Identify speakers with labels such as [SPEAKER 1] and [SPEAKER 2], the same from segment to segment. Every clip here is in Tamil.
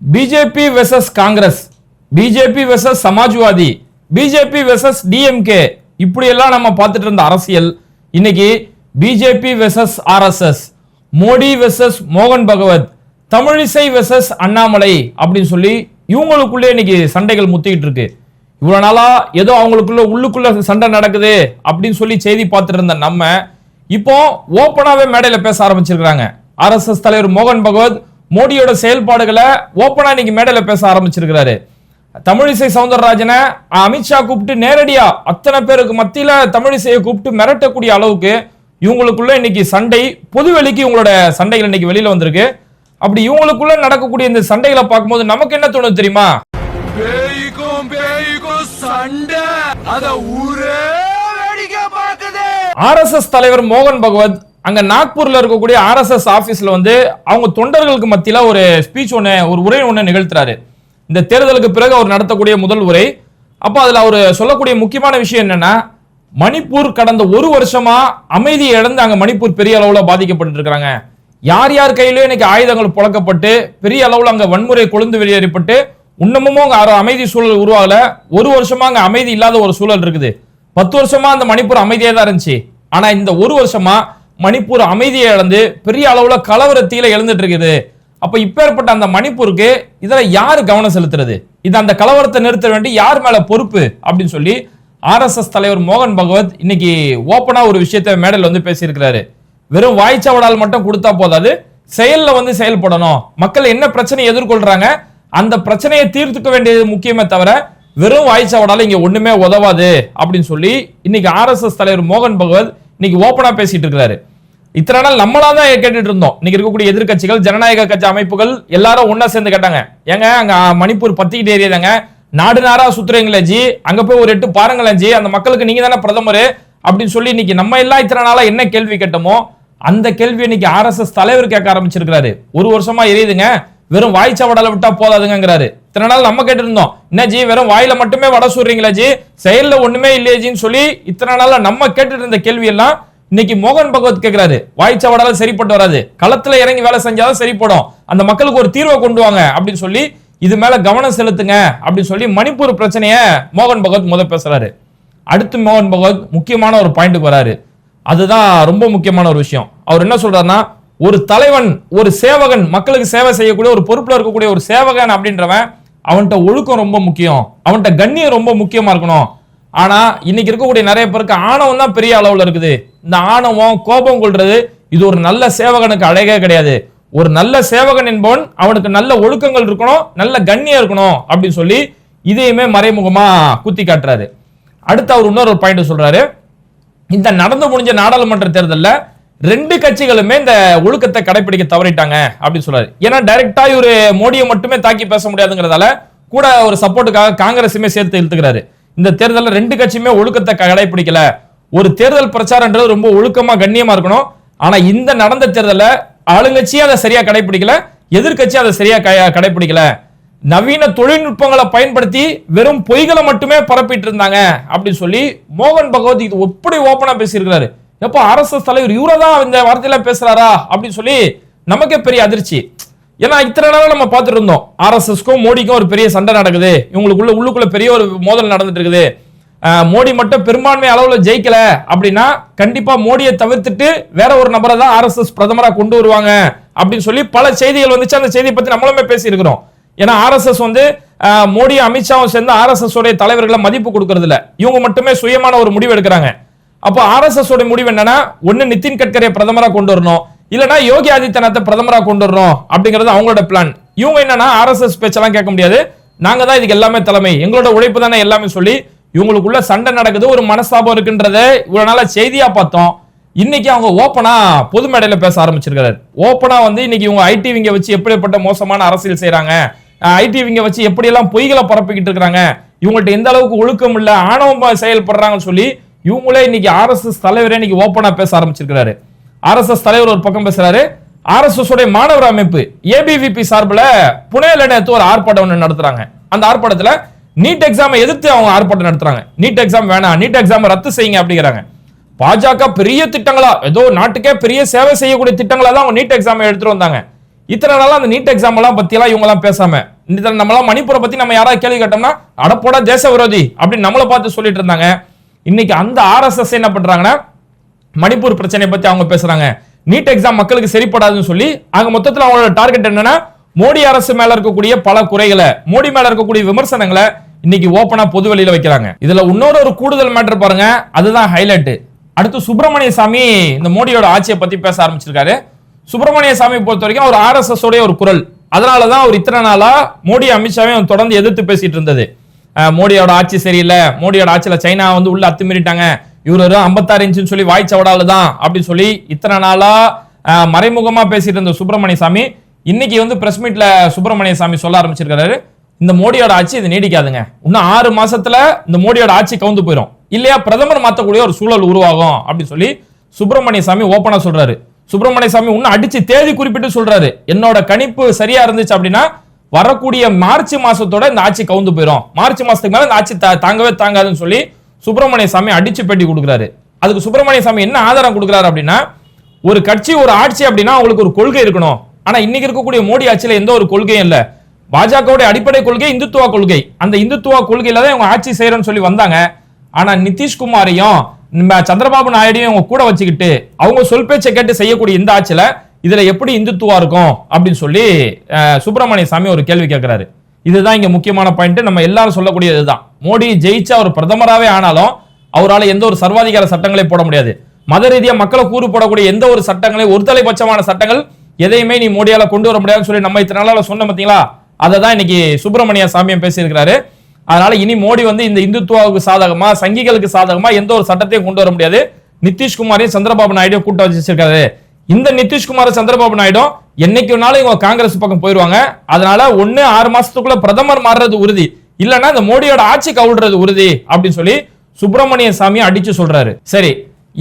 [SPEAKER 1] BJP versus Congress BJP versus Samajwadi BJP versus DMK இப்படியெல்லாம் நம்ம பார்த்துட்டு இருந்த அரசியல். இன்னைக்கு BJP versus RSS Modi versus மோகன் பகவத் தமிழிசை வெர்சஸ் அண்ணாமலை அப்படின்னு சொல்லி இவங்களுக்குள்ளே இன்னைக்கு சண்டைகள் முத்திக்கிட்டு இருக்கு. இவ்வளவு நாளா ஏதோ அவங்களுக்குள்ள உள்ளுக்குள்ள சண்டை நடக்குது அப்படின்னு சொல்லி செய்தி பார்த்துட்டு இருந்த நம்ம இப்போ ஓப்பனாவே மேடையில பேச ஆரம்பிச்சிருக்கிறாங்க. ஆர்எஸ்எஸ் தலைவர் மோகன் பகவத் மோடியோட செயல்பாடுகளை ஓப்பனா இன்னைக்கு மேடையில பேச ஆரம்பிச்சிருக்கிறாரு. தமிழிசை சவுந்தரராஜனை அமித்ஷா கூப்பிட்டு நேரடியா அத்தனை பேருக்கு மத்தியில தமிழிசையை கூப்பிட்டு மிரட்டக்கூடிய அளவுக்கு இவங்களுக்குள்ள இன்னைக்கு சண்டை பொதுவெளிக்கு இவங்களோட சண்டைகள் இன்னைக்கு வெளியில வந்திருக்கு. அப்படி இவங்களுக்குள்ள நடக்கக்கூடிய இந்த சண்டைகளை பார்க்கும்போது நமக்கு என்ன தோணுது தெரியுமா?
[SPEAKER 2] வேடிக்கை பார்க்குது.
[SPEAKER 1] ஆர்எஸ்எஸ் தலைவர் மோகன் பகவத் அங்க நாக்பூர்ல இருக்கக்கூடிய ஆர்எஸ்எஸ் ஆபீஸ்ல வந்து அவங்க தொண்டர்களுக்கு மத்தியில ஒரு ஸ்பீச் ஒண்ணு ஒரு உரை ஒண்ணு நிகழ்த்துறாரு. இந்த தேர்தலுக்கு பிறகு அவர் நடத்தக்கூடிய முதல் உரை. அப்போ அதுல அவர் சொல்லக்கூடிய முக்கியமான விஷயம் என்னன்னா மணிப்பூர் கடந்த ஒரு வருஷமா அமைதியை இழந்து அங்க மணிப்பூர் பெரிய அளவுல பாதிக்கப்பட்டு இருக்கிறாங்க யார் யார் கையிலயும் இன்னைக்கு ஆயுதங்கள் புழக்கப்பட்டு பெரிய அளவுல அங்க வன்முறை கொழுந்து வெளியேறப்பட்டு இன்னமும் அங்க அமைதி சூழல் உருவாகல. ஒரு வருஷமா அங்க அமைதி இல்லாத ஒரு சூழல் இருக்குது. பத்து வருஷமா அந்த மணிப்பூர் அமைதியாக தான் இருந்துச்சு. ஆனா இந்த ஒரு வருஷமா மணிப்பூர் அமைதியை இழந்து பெரிய அளவுல கலவரத்தில எழுந்துட்டு இருக்குது அப்ப இப்பேற்பட்ட அந்த மணிப்பூருக்கு இதுல யாரு கவனம் செலுத்துறது? இது அந்த கலவரத்தை நிறுத்த வேண்டி யார் மேல பொறுப்பு? அப்படின்னு சொல்லி ஆர்எஸ்எஸ் தலைவர் மோகன் பகவத் இன்னைக்கு ஓப்பனா ஒரு விஷயத்தை மேடையில் வந்து பேசியிருக்கிறாரு. வெறும் வாய்ச்சவடால் மட்டும் கொடுத்தா போதாது செயல்ல வந்து செயல்படணும். மக்கள் என்ன பிரச்சனையை எதிர்கொள்றாங்க அந்த பிரச்சனையை தீர்த்துக்க வேண்டியது முக்கியமே தவிர வெறும் வாய்ச்சவடால இங்க ஒண்ணுமே உதவாது அப்படின்னு சொல்லி இன்னைக்கு ஆர்எஸ்எஸ் தலைவர் மோகன் பகவத் இன்னைக்கு ஓப்பனா பேசிட்டு இருக்கிறாரு இத்தனை நாள் நம்மளா தான் கேட்டுட்டு இருந்தோம். இன்னைக்கு இருக்கக்கூடிய எதிர்கட்சிகள் ஜனநாயக கட்சி அமைப்புகள் எல்லாரும் ஒன்னா சேர்ந்து கேட்டாங்க. ஏங்க அங்க மணிப்பூர் பத்திக்கிட்டு ஏரியாங்க நாடு நாரா சுத்துறீங்களே ஜி. அங்க போய் ஒரு எட்டு பாருங்களேன் ஜி. அந்த மக்களுக்கு நீங்க தானே பிரதமர்? அப்படின்னு சொல்லி இன்னைக்கு நம்ம எல்லாம் இத்தனை நாளா என்ன கேள்வி கேட்டோமோ அந்த கேள்வி இன்னைக்கு ஆர்எஸ்எஸ் தலைவர் கேட்க ஆரம்பிச்சிருக்காரு ஒரு வருஷமா எரியுதுங்க. வெறும் வாய்ச்சவடலை விட்டா போதாதுங்கிறாரு இத்தனை நாள் நம்ம கேட்டிருந்தோம். என்ன ஜி வெறும் வாயில மட்டுமே வட சொல்றீங்களா ஜி? செயல்ல ஒண்ணுமே இல்லையே ஜின்னு சொல்லி இத்தனை நாளா நம்ம கேட்டுட்டு இருந்த கேள்வி எல்லாம் இன்னைக்கு மோகன் பகவத் கேக்குறாரு. வாய்ச்சவடால சரிப்பட்டு வராது. களத்துல இறங்கி வேலை செஞ்சாதான் சரிப்படும். அந்த மக்களுக்கு ஒரு தீர்வை கொண்டு வாங்க அப்படின்னு சொல்லி இது மேல கவனம் செலுத்துங்க அப்படின்னு சொல்லி மணிப்பூர் பிரச்சனைய மோகன் பகவத் முத பேசுறாரு. அடுத்து மோகன் பகவத் முக்கியமான ஒரு பாயிண்ட் வராரு. அதுதான் ரொம்ப முக்கியமான ஒரு விஷயம். அவர் என்ன சொல்றாருன்னா ஒரு தலைவன் ஒரு சேவகன் மக்களுக்கு சேவை செய்யக்கூடிய ஒரு பொறுப்புல இருக்கக்கூடிய ஒரு சேவகன் அப்படின்றவன் அவன்கிட்ட ஒழுக்கம் ரொம்ப முக்கியம். அவன்கிட்ட கண்ணியம் ரொம்ப முக்கியமா இருக்கணும். ஆனா இன்னைக்கு இருக்கக்கூடிய நிறைய பேருக்கு ஆணவம் தான் பெரிய அளவுல இருக்குது. இந்த ஆணவம் கோபம் கொள்றது இது ஒரு நல்ல சேவகனுக்கு அழகே கிடையாது. ஒரு நல்ல சேவகன் என்பவன் அவனுக்கு நல்ல ஒழுக்கங்கள் இருக்கணும் நல்ல கண்ணியம் இருக்கணும் அப்படின்னு சொல்லி இதையுமே மறைமுகமா குத்தி காட்டுறாரு. அடுத்து அவர் இன்னொரு பாயிண்ட் சொல்றாரு. இந்த நடந்து முடிஞ்ச நாடாளுமன்ற தேர்தலில் ரெண்டு கட்சிகளுமே இந்த ஒழுக்கத்தை கடைபிடிக்க தவறிட்டாங்க அப்படின்னு சொல்றாரு. ஏன்னா டைரக்டா இவரு மோடியை மட்டுமே தாக்கி பேச முடியாதுங்கிறதால கூட ஒரு சப்போர்ட்டுக்காக காங்கிரஸுமே சேர்த்து இழுத்துக்கிறாரு. இந்த தேர்தலில் ரெண்டு கட்சியுமே ஒழுக்கத்தை கடைபிடிக்கல ஒரு தேர்தல் பிரச்சாரன்றது ரொம்ப ஒழுக்கமா கண்ணியமா இருக்கணும். ஆனா இந்த நடந்த தேர்தலில் ஆளுங்கட்சியும் அதை சரியா கடைபிடிக்கல எதிர்க்கட்சி அதை சரியா க- கடைபிடிக்கல நவீன தொழில்நுட்பங்களை பயன்படுத்தி வெறும் பொய்களை மட்டுமே பரப்பிட்டு இருந்தாங்க அப்படின்னு சொல்லி மோகன் பகவத் இது எப்படி ஓப்பனா பேசியிருக்கிறாரு? எப்போ ஆர்எஸ்எஸ் தலைவர் இவரை தான் இந்த வார்த்தையில பேசுறாரா? அப்படின்னு சொல்லி நமக்கே பெரிய அதிர்ச்சி. ஏன்னா இத்தனை நாளாக நம்ம பார்த்துட்டு இருந்தோம். ஆர்எஸ்எஸ்க்கும் மோடிக்கும் ஒரு பெரிய சண்டை நடக்குது. இவங்களுக்குள்ள உள்ளுக்குள்ள பெரிய ஒரு மோதல் நடந்துட்டு இருக்குது. மோடி மட்டும் பெரும்பான்மை அளவில் ஜெயிக்கல அப்படின்னா கண்டிப்பா மோடியை தவிர்த்துட்டு வேற ஒரு நபரை தான் ஆர்எஸ்எஸ் பிரதமராக கொண்டு வருவாங்க அப்படின்னு சொல்லி பல செய்திகள் வந்துச்சு. அந்த செய்தியை பத்தி நம்மளுமே பேசியிருக்கிறோம். ஏன்னா ஆர்எஸ்எஸ் வந்து அஹ், மோடியும் அமித்ஷாவும் சேர்ந்து ஆர்எஸ்எஸ் உடைய தலைவர்களை மதிப்பு கொடுக்கறதில்ல. இவங்க மட்டுமே சுயமான ஒரு முடிவு எடுக்கிறாங்க. அப்போ ஆர்எஸ்எஸ் உடைய முடிவு என்னன்னா ஒன்னு நிதின் கட்கரியை பிரதமராக கொண்டு வரணும் இல்லனா யோகி ஆதித்யநாத்தை பிரதமராக கொண்டு வரணும் அப்படிங்கிறது அவங்களோட பிளான் இவங்க என்னன்னா ஆர்எஸ்எஸ் பேச்செல்லாம் கேட்க முடியாது. நாங்க தான் இதுக்கு எல்லாமே தலைமை. எங்களோட உழைப்பு தானே எல்லாமே சொல்லி இவங்களுக்குள்ள சண்டை நடக்குது ஒரு மனஸ்தாபம் இருக்குன்றதை இவ்வளவு நாளா செய்தியா பார்த்தோம். இன்னைக்கு அவங்க ஓப்பனா பொது மேடையில பேச ஆரம்பிச்சிருக்கிறார் ஓப்பனா வந்து இன்னைக்கு இவங்க ஐடி விங்க வச்சு எப்படிப்பட்ட மோசமான அரசியல் செய்யறாங்க ஐடி விங்க வச்சு எப்படி எல்லாம் பொய்களை பரப்பிக்கிட்டு இருக்கிறாங்க? இவங்கள்ட்ட எந்த அளவுக்கு ஒழுக்கம் இல்ல ஆணவம் செயல்படுறாங்கன்னு சொல்லி இவங்களே இன்னைக்கு ஆர்எஸ்எஸ் தலைவரே இன்னைக்கு ஓப்பனா பேச ஆரம்பிச்சிருக்கிறாரு. ஆர்எஸ்எஸ் தலைவர் ஒரு பக்கம் பேசுறாரு. ஆர்எஸ்எஸ் உடைய மாணவர் அமைப்பு ஏபிவிபி சார்பில் புனேல நேத்து ஒரு ஆர்ப்பாட்டம் ஒன்று நடத்துறாங்க. அந்த ஆர்ப்பாட்டத்தில் நீட் எக்ஸாமை எதிர்த்து அவங்க ஆர்ப்பாட்டம் நடத்துறாங்க. நீட் எக்ஸாம் வேணாம் நீட் எக்ஸாம் ரத்து செய்யுங்க அப்படிங்கிறாங்க. பாஜக பெரிய திட்டங்களா? ஏதோ நாட்டுக்கே பெரிய சேவை செய்யக்கூடிய திட்டங்களா தான் அவங்க நீட் எக்ஸாமை எடுத்துட்டு வந்தாங்க. இத்தனை நாளா அந்த நீட் எக்ஸாம் எல்லாம் பத்தி எல்லாம் இவங்க எல்லாம் பேசாம இந்த நம்மளாம் மணிப்பூரை பத்தி நம்ம யாராவது கேள்வி கேட்டோம்னா அடப்போட தேச விரோதி அப்படின்னு நம்மளை பார்த்து சொல்லிட்டு இருந்தாங்க. இன்னைக்கு அந்த ஆர்எஸ்எஸ் என்ன பண்றாங்கன்னா மணிப்பூர் பிரச்சனையை பத்தி அவங்க பேசுறாங்க. நீட் எக்ஸாம் மக்களுக்கு சரிப்படாதுன்னு சொல்லி அங்க மொத்தத்தில் அவங்களோட டார்கெட் என்னன்னா மோடி அரசு மேல இருக்கக்கூடிய பல குறைகளை மோடி மேல இருக்கக்கூடிய விமர்சனங்களை இன்னைக்கு ஓப்பனா பொது வெளியில வைக்கிறாங்க. இதுல இன்னொரு ஒரு கூடுதல் மேட்டர் பாருங்க அதுதான் ஹைலைட் அடுத்து சுப்பிரமணிய சாமி இந்த மோடியோட ஆட்சியை பத்தி பேச ஆரம்பிச்சிருக்காரு. சுப்பிரமணிய சாமி பொறுத்த வரைக்கும் அவர் ஆர்எஸ்எஸ் உடைய ஒரு குரல். அதனாலதான் அவர் இத்தனை நாளா மோடி அமித்ஷாவையும் தொடர்ந்து எதிர்த்து பேசிட்டு இருந்தது. மோடியோட ஆட்சி சரியில்லை. மோடியோட ஆட்சியில் சைனா வந்து உள்ள அத்துமீறிட்டாங்க. இவர் வெறும் ஐம்பத்தாறு இன்ச்சுன்னு சொல்லி வாய்ச்சவடால தான் அப்படின்னு சொல்லி இத்தனை நாளா மறைமுகமா பேசிட்டு இருந்த சுப்பிரமணிய சாமி இன்னைக்கு வந்து பிரஸ் மீட்ல சுப்பிரமணிய சாமி சொல்ல ஆரம்பிச்சிருக்காரு. இந்த மோடியோட ஆட்சி இது நீடிக்காதுங்க. இன்னும் ஆறு மாசத்துல இந்த மோடியோட ஆட்சி கவுந்து போயிடும் இல்லையா பிரதமர் மாத்தக்கூடிய ஒரு சூழல் உருவாகும் அப்படின்னு சொல்லி சுப்பிரமணிய சாமி ஓப்பனா சொல்றாரு. சுப்பிரமணிய சாமி இன்னும் அடிச்சு தேதி குறிப்பிட்டு சொல்றாரு. என்னோட கணிப்பு சரியா இருந்துச்சு அப்படின்னா வரக்கூடிய மார்ச் மாசத்தோட இந்த ஆட்சி கவுந்து போயிடும் மார்ச் மாசத்துக்கு மேல இந்த ஆட்சி தாங்கவே தாங்காதுன்னு சொல்லி சுப்பிரமணிய சாமி அடிச்சு பேட்டி கொடுக்குறாரு. அதுக்கு சுப்பிரமணிய சாமி என்ன ஆதாரம் கொடுக்குறாரு அப்படின்னா ஒரு கட்சி ஒரு ஆட்சி அப்படின்னா அவங்களுக்கு ஒரு கொள்கை இருக்கணும். ஆனா இன்னைக்கு இருக்கக்கூடிய மோடி ஆட்சியில எந்த ஒரு கொள்கையும் இல்ல. பாஜகவுடைய அடிப்படை கொள்கை இந்துத்துவ கொள்கை. அந்த இந்துத்துவ கொள்கையில தான் இவங்க ஆட்சி செய்யறேன்னு சொல்லி வந்தாங்க. ஆனா நிதிஷ்குமாரையும் நம்ம சந்திரபாபு நாயுடையும் இவங்க கூட வச்சுக்கிட்டு அவங்க சொல் பேச்சை கேட்டு செய்யக்கூடிய இந்த ஆட்சியில இதுல எப்படி இந்துத்துவா இருக்கும் அப்படின்னு சொல்லி சுப்பிரமணிய சாமி ஒரு கேள்வி கேட்கிறாரு இதுதான் இங்க முக்கியமான பாயிண்ட் நம்ம எல்லாரும் சொல்லக்கூடிய இதுதான். மோடி ஜெயிச்சா அவர் பிரதமராகவே ஆனாலும் அவரால் எந்த ஒரு சர்வாதிகார சட்டங்களை போட முடியாது. மத ரீதியாக மக்களை கூறு போடக்கூடிய எந்த ஒரு சட்டங்களை ஒரு தலைபட்சமான சட்டங்கள் எதையுமே நீ மோடியால கொண்டு வர முடியாதுன்னு சொல்லி நம்ம இத்தனை நாளால சொன்ன பார்த்தீங்களா அதை தான் இன்னைக்கு சுப்பிரமணிய சாமியம் பேசியிருக்கிறாரு. அதனால இனி மோடி வந்து இந்த இந்துத்துவாவுக்கு சாதகமா சங்கிகளுக்கு சாதகமா எந்த ஒரு சட்டத்தையும் கொண்டு வர முடியாது. நிதிஷ்குமாரையும் சந்திரபாபு நாயுடு கூட்டம் வச்சிருக்காரு. இந்த நிதிஷ்குமார் சந்திரபாபு நாயுடு என்னைக்கு வேணாலும் இவங்க காங்கிரஸ் பக்கம் போயிருவாங்க. அதனால ஒன்னு ஆறு மாசத்துக்குள்ள பிரதமர் மாறுறது உறுதி. இல்லைன்னா இந்த மோடியோட ஆட்சி கவுடுறது உறுதி அப்படின்னு சொல்லி சுப்பிரமணிய சாமி அடிச்சு சொல்றாரு. சரி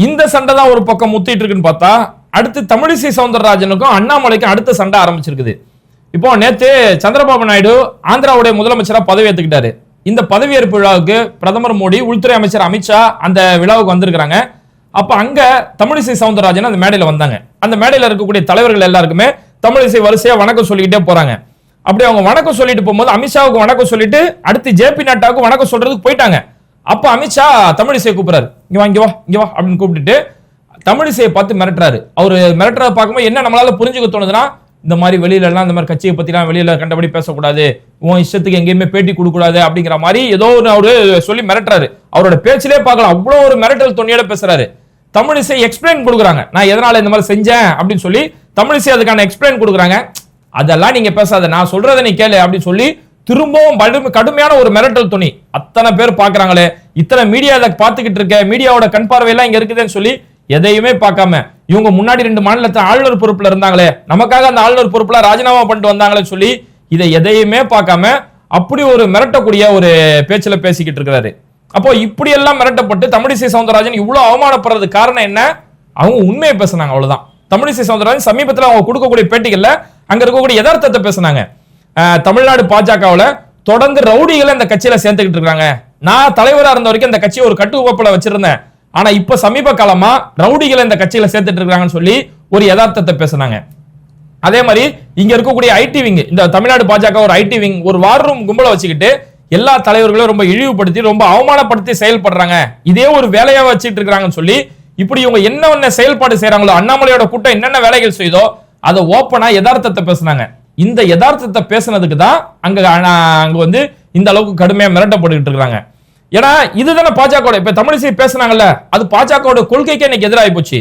[SPEAKER 1] இந்த சண்டை தான் ஒரு பக்கம் முத்திட்டு இருக்குன்னு பார்த்தா அடுத்து தமிழிசை சவுந்தரராஜனுக்கும் அண்ணாமலைக்கும் அடுத்த சண்டை ஆரம்பிச்சிருக்குது. இப்போ நேத்து சந்திரபாபு நாயுடு ஆந்திராவுடைய முதலமைச்சரா பதவி ஏத்துக்கிட்டாரு. இந்த பதவியேற்பு விழாவுக்கு பிரதமர் மோடி உள்துறை அமைச்சர் அமித்ஷா அந்த விழாவுக்கு வந்திருக்கிறாங்க. அப்ப அங்க தமிழிசை சவுந்தரராஜன் அந்த மேடையில வந்தாங்க. அந்த மேடையில இருக்கக்கூடிய தலைவர்கள் எல்லாருக்குமே தமிழிசை வரிசையா வணக்கம் சொல்லிக்கிட்டே போறாங்க. அப்படி அவங்க வணக்கம் சொல்லிட்டு போகும்போது அமித்ஷாவுக்கு வணக்கம் சொல்லிட்டு அடுத்து ஜேபி நட்டாவுக்கு வணக்கம் சொல்றதுக்கு போயிட்டாங்க. அப்ப அமித்ஷா தமிழிசையை கூப்பிடுறாரு. இங்க வா இங்க வா இங்க வா அப்படின்னு கூப்பிட்டுட்டு தமிழிசையை பார்த்து மிரட்டுறாரு. அவர் மிரட்டுறத பார்க்கும்போது என்ன நம்மளால புரிஞ்சுக்க தோணுதுன்னா இந்த மாதிரி வெளியில எல்லாம் இந்த மாதிரி கட்சியை பத்திலாம் வெளியில கண்டபடி பேசக்கூடாது. உன் இஷ்டத்துக்கு எங்கேயுமே பேட்டி கொடுக்கூடாது அப்படிங்கிற மாதிரி ஏதோ ஒரு அவரு சொல்லி மிரட்டுறாரு. அவரோட பேச்சிலே பார்க்கலாம். அவ்வளவு ஒரு மிரட்டல் துணியோட பேசுறாரு. தமிழிசை எக்ஸ்பிளைன் கொடுக்குறாங்க. நான் எதனால இந்த மாதிரி செஞ்சேன் அப்படின்னு சொல்லி தமிழிசை அதுக்கான எக்ஸ்பிளைன் கொடுக்குறாங்க. அதெல்லாம் நீங்க பேசாத நான் சொல்றதை நீ கேளு அப்படின்னு சொல்லி திரும்பவும் கடுமையான ஒரு மிரட்டல் துணி. அத்தனை பேர் பாக்குறாங்களே இத்தனை மீடியா அதை பார்த்துக்கிட்டு இருக்க மீடியாவோட கண் பார்வையெல்லாம் இங்க இருக்குதுன்னு சொல்லி எதையுமே பார்க்காம இவங்க முன்னாடி ரெண்டு மாநிலத்தில் ஆளுநர் பொறுப்புல இருந்தாங்களே நமக்காக அந்த ஆளுநர் பொறுப்புல ராஜினாமா பண்ணிட்டு வந்தாங்களேன்னு சொல்லி இதை எதையுமே பார்க்காம அப்படி ஒரு மிரட்டக்கூடிய ஒரு பேச்சில் பேசிக்கிட்டு இருக்கிறாரு. அப்போ இப்படி எல்லாம் மிரட்டப்பட்டு தமிழிசை சவுந்தரராஜன் இவ்வளவு அவமானப்படுறது காரணம் என்ன? அவங்க உண்மையை பேசுனாங்க அவ்வளவுதான். தமிழிசை சவுந்தரராஜன் சமீபத்தில் அவங்க கொடுக்கக்கூடிய பேட்டிகள்ல அங்க இருக்கக்கூடிய யதார்த்தத்தை பேசுனாங்க. தமிழ்நாடு பாஜகவில் தொடர்ந்து ரவுடிகளை இந்த கட்சியில சேர்த்துக்கிட்டு இருக்காங்க. நான் தலைவரா இருந்த வரைக்கும் இந்த கட்சியை ஒரு கட்டுக்கோப்புல வச்சிருந்தேன். ஆனா இப்ப சமீப காலமா ரவுடிகளை இந்த கட்சியில சேர்த்துட்டு இருக்காங்கன்னு சொல்லி ஒரு யதார்த்தத்தை பேசுனாங்க. அதே மாதிரி இங்க இருக்கக்கூடிய ஐடி விங் இந்த தமிழ்நாடு பாஜக ஒரு ஐடி விங் ஒரு வார் ரூம் கும்பலை வச்சுக்கிட்டு எல்லா தலைவர்களையும் ரொம்ப இழிவுபடுத்தி ரொம்ப அவமானப்படுத்தி செயல்படுறாங்க. இதே ஒரு வேலையா வச்சுட்டு இருக்கிறாங்கன்னு சொல்லி இப்படி இவங்க என்னென்ன செயல்பாடு செய்யறாங்களோ அண்ணாமலையோட கூட்டம் என்னென்ன வேலைகள் செய்தோ அதை ஓப்பனா யதார்த்தத்தை பேசுனாங்க. இந்த யதார்த்தத்தை பேசுனதுக்கு தான் அங்க அங்க வந்து இந்த அளவுக்கு கடுமையா மிரட்டப்பட்டுக்கிட்டு இருக்காங்க ஏன்னா இதுதானே பாஜக இப்ப தமிழிசை பேசுனாங்கல்ல அது பாஜகவோட கொள்கைக்கே இன்னைக்கு எதிராகி போச்சு.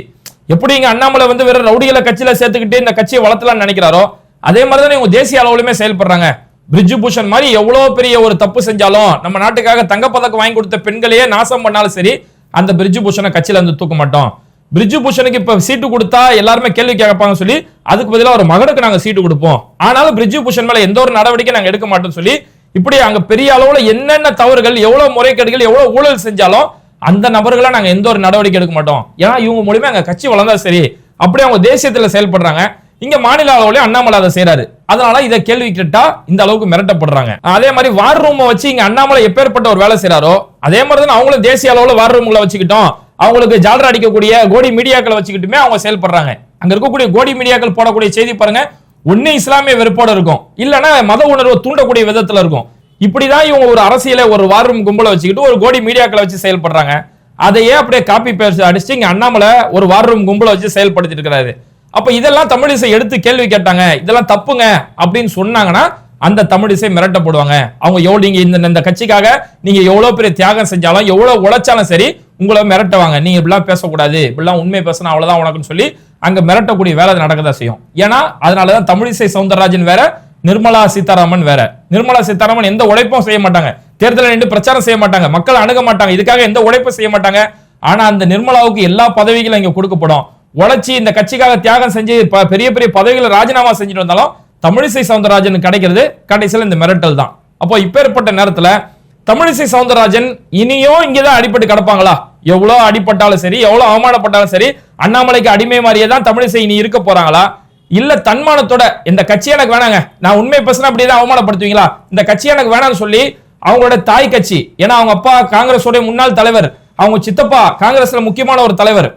[SPEAKER 1] எப்படி இங்க அண்ணாமலை வந்து வெறும் ரவுடிகளை கட்சியில சேர்த்துக்கிட்டு இந்த கட்சியை வளர்த்தலாம்னு நினைக்கிறாரோ அதே மாதிரிதானே இவங்க தேசிய அளவுலயுமே செயல்படுறாங்க. பிரிட்ஜு பூஷன் மாதிரி எவ்வளோ பெரிய ஒரு தப்பு செஞ்சாலும் நம்ம நாட்டுக்காக தங்கப்பதக்கம் வாங்கி கொடுத்த பெண்களையே நாசம் பண்ணாலும் சரி அந்த பிரிட்ஜு பூஷனை கட்சியில் இருந்து தூக்க மாட்டோம். பிரிட்ஜு பூஷனுக்கு இப்போ சீட்டு கொடுத்தா எல்லாருமே கேள்வி கேட்பாங்கன்னு சொல்லி அதுக்கு பதிலாக ஒரு மகனுக்கு நாங்கள் சீட்டு கொடுப்போம். ஆனாலும் பிரிட்ஜு பூஷன் மேலே எந்த ஒரு நடவடிக்கை நாங்கள் எடுக்க மாட்டோம்னு சொல்லி இப்படி அங்கே பெரிய அளவில் என்னென்ன தவறுகள் எவ்வளோ முறைகேடுகள் எவ்வளோ ஊழல் செஞ்சாலும் அந்த நபர்களை நாங்கள் எந்த ஒரு நடவடிக்கை எடுக்க மாட்டோம். ஏன்னா இவங்க மூலியமாக அங்கே கட்சி வளர்ந்தா சரி அப்படி அவங்க தேசியத்தில் செயல்படுறாங்க. இங்க மாநில அளவுலயும் அண்ணாமலை அதை செய்யறாரு அதனால இதை கேள்வி கேட்டா இந்த அளவுக்கு மிரட்டப்படுறாங்க. அதே மாதிரி வார் ரூம் வச்சு இங்க அண்ணாமலை எப்பேற்பட்ட ஒரு வேலை செய்யறாரோ அதே மாதிரி தான் அவங்களும் தேசிய அளவுல வார் ரூம்ல வச்சுக்கிட்டோம். அவங்களுக்கு ஜாலரா அடிக்கக்கூடிய கோடி மீடியாக்களை வச்சுக்கிட்டுமே அவங்க செயல்படுறாங்க. அங்க இருக்கக்கூடிய கோடி மீடியாக்கள் போடக்கூடிய செய்தி பாருங்க ஒன்னு இஸ்லாமிய வெறுப்போட இருக்கும். இல்லைன்னா மத உணர்வை தூண்டக்கூடிய விதத்துல இருக்கும். இப்படிதான் இவங்க ஒரு அரசியலை ஒரு வார் ரூம் கும்பலை வச்சுக்கிட்டு ஒரு கோடி மீடியாக்களை வச்சு செயல்படுறாங்க. அதையே அப்படியே காப்பி பேஸ்ட் அடிச்சு இங்க அண்ணாமலை ஒரு வார் ரூம் கும்பலை வச்சு செயல்படுத்திட்டு இருக்கிறாரு. அப்ப இதெல்லாம் தமிழிசை எடுத்து கேள்வி கேட்டாங்க. இதெல்லாம் தப்புங்க அப்படின்னு சொன்னாங்கன்னா அந்த தமிழிசை மிரட்டப்படுவாங்க. அவங்க எவ்வளவு நீங்க இந்த இந்த கட்சிக்காக நீங்க எவ்வளவு பெரிய தியாகம் செஞ்சாலும் எவ்வளவு உழைச்சாலும் சரி உங்களை மிரட்டுவாங்க. நீங்க இப்படிலாம் பேசக்கூடாது. இப்படிலாம் உண்மை பேசினா அவ்வளவுதான் உனக்குன்னு சொல்லி அங்க மிரட்டக்கூடிய வேலை நடக்கதா செய்யும். ஏன்னா அதனாலதான் தமிழிசை சவுந்தரராஜன் வேற நிர்மலா சீதாராமன் வேற. நிர்மலா சீதாராமன் எந்த உழைப்பும் செய்ய மாட்டாங்க. தேர்தலில் நின்று பிரச்சாரம் செய்ய மாட்டாங்க. மக்கள் அணுக மாட்டாங்க. இதுக்காக எந்த உழைப்பும் செய்ய மாட்டாங்க. ஆனா அந்த நிர்மலாவுக்கு எல்லா பதவிகளும் இங்க கொடுக்கப்படும். உழைச்சி இந்த கட்சிக்காக தியாகம் செஞ்சு ப- பெரிய பெரிய பதவிகளை ராஜினாமா செஞ்சுட்டு வந்தாலும் தமிழிசை சவுந்தரராஜன் கிடைக்கிறது. கடைசியில் இந்த மிரட்டல் தான். அப்போ இப்பேற்பட்ட நேரத்தில் தமிழிசை சவுந்தரராஜன் இனியும் இங்கே தான் அடிபட்டு கிடப்பாங்களா? எவ்வளோ அடிபட்டாலும் சரி எவ்வளோ அவமானப்பட்டாலும் சரி அண்ணாமலைக்கு அடிமை மாதிரியே தான் தமிழிசை இனி இருக்க போறாங்களா? இல்ல தன்மானத்தோட இந்த கட்சி எனக்கு வேணாங்க. நான் உண்மை பேசினா அப்படியே அவமானப்படுத்துவீங்களா? இந்த கட்சி எனக்கு வேணாம்னு சொல்லி அவங்களோட தாய் கட்சி ஏன்னா அவங்க அப்பா காங்கிரஸோட முன்னாள் தலைவர் அவங்க சித்தப்பா காங்கிரஸ்ல முக்கியமான ஒரு தலைவர்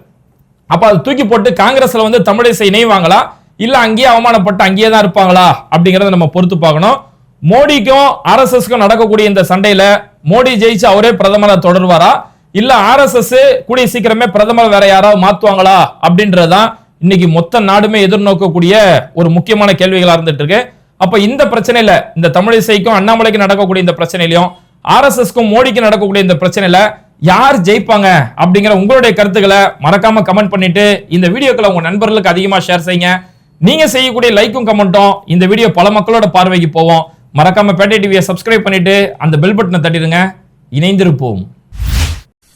[SPEAKER 1] அப்ப அதை தூக்கி போட்டு காங்கிரஸ்ல வந்து தமிழிசை இணைவாங்களா? இல்ல அங்கேயே அவமானப்பட்டு அங்கேயே தான் இருப்பாங்களா? அப்படிங்கறத நம்ம பொறுத்து பார்க்கணும். மோடிக்கும் ஆர்எஸ்எஸ்க்கும் நடக்கக்கூடிய இந்த சண்டையில மோடி ஜெயிச்சு அவரே பிரதமரை தொடருவாரா? இல்ல ஆர்எஸ்எஸ் கூடிய சீக்கிரமே பிரதமர் வேற யாராவது மாத்துவாங்களா? அப்படின்றதுதான் இன்னைக்கு மொத்த நாடுமே எதிர்நோக்கக்கூடிய ஒரு முக்கியமான கேள்விகளா இருந்துட்டு இருக்கு. அப்ப இந்த பிரச்சனையில இந்த தமிழிசைக்கும் அண்ணாமலைக்கு நடக்கக்கூடிய இந்த பிரச்சனையிலையும் ஆர்எஸ்எஸ்க்கும் மோடிக்கு நடக்கக்கூடிய இந்த பிரச்சனையில யார் ஜெயிப்பாங்க அப்படிங்கிற உங்களுடைய கருத்துக்களை மறக்காம கமெண்ட் பண்ணிட்டு இந்த வீடியோக்களை உங்க நண்பர்களுக்கு அதிகமா ஷேர் செய்யுங்க. நீங்க செய்யக்கூடிய லைக்கும் கமெண்ட்டும் இந்த வீடியோ பல மக்களோட பார்வைக்கு போவோம். மறக்காம பேட்டை டிவியை சப்ஸ்கிரைப் பண்ணிட்டு அந்த பெல் பட்டனை தட்டிடுங்க. இணைந்திருப்போம்.